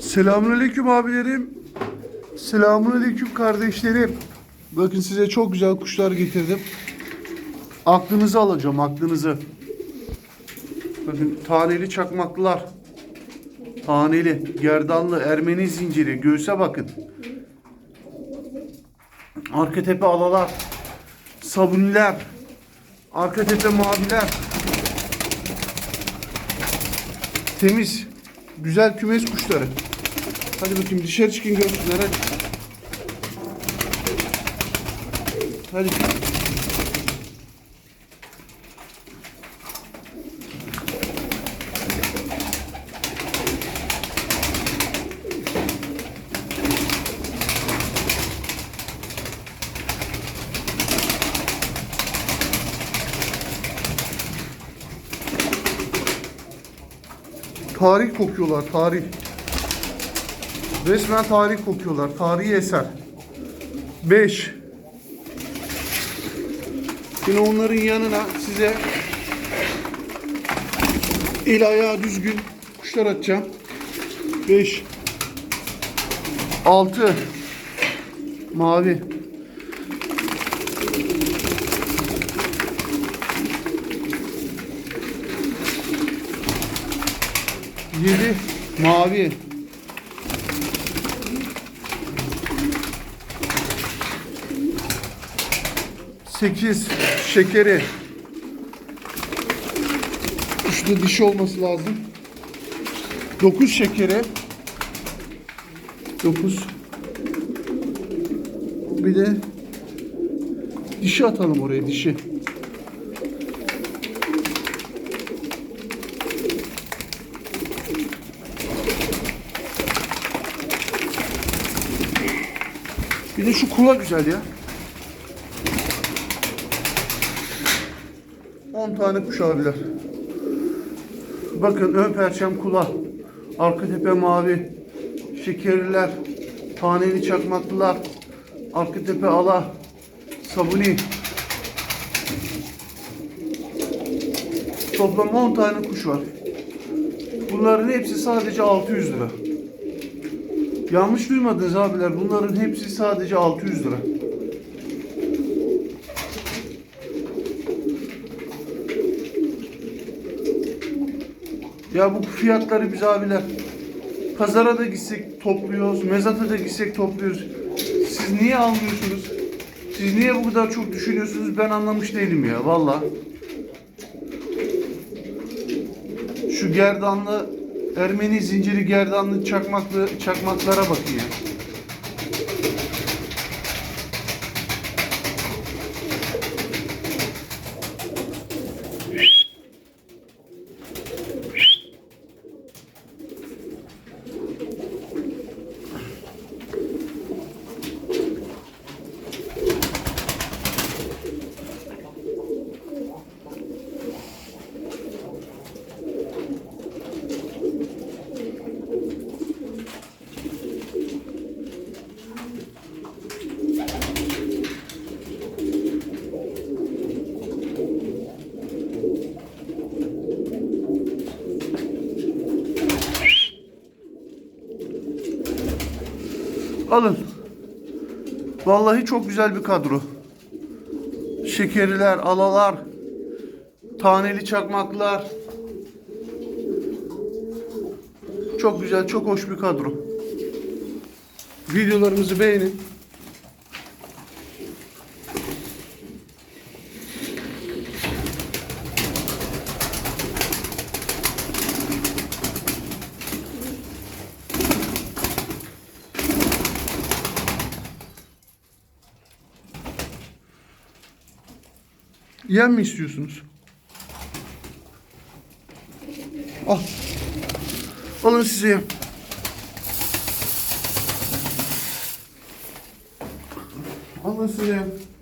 Selamünaleyküm abilerim. Selamünaleyküm kardeşlerim. Bakın size çok güzel kuşlar getirdim. Aklınızı alacağım, aklınızı. Bakın taneli çakmaklılar. Taneli, gerdanlı, Ermeni zinciri. Göğüse bakın. Arka tepe alalar. Sabuniler. Arka tepe maviler. Temiz. Güzel kümes kuşları. Hadi bakayım dışarı çıkın görsünler hadi. Hadi. Tarih kokuyorlar, tarih. Resmen tarih kokuyorlar, tarihi eser. 5. Yine onların yanına size el ayağı düzgün kuşlar atacağım. 5. 6. Mavi. Yedi mavi. Sekiz şekeri. Üçte dişi olması lazım. Dokuz şekeri. Dokuz. Bir de dişi atalım oraya dişi. Bir de şu kula güzel ya. 10 tane kuş abiler. Bakın ön perçem kula. Arka tepe mavi. Şekerliler. Taneli çakmaklılar. Arka tepe ala. Sabuni. Toplam 10 tane kuş var. Bunların hepsi sadece 600 lira. Yanlış duymadınız abiler. Bunların hepsi sadece 600 lira. Ya bu fiyatları biz abiler pazara da gitsek topluyoruz, mezata da gitsek topluyoruz. Siz niye almıyorsunuz? Siz niye bu kadar çok düşünüyorsunuz? Ben anlamış değilim ya valla. Şu gerdanlı Ermeni zinciri gerdanlı çakmaklı çakmaklara bakın Alın. Vallahi çok güzel bir kadro. Şekeriler, alalar, taneli çakmaklar. Çok güzel, çok hoş bir kadro. Videolarımızı beğenin. Yem mi istiyorsunuz? Al. Alın size yem. Alın size yem.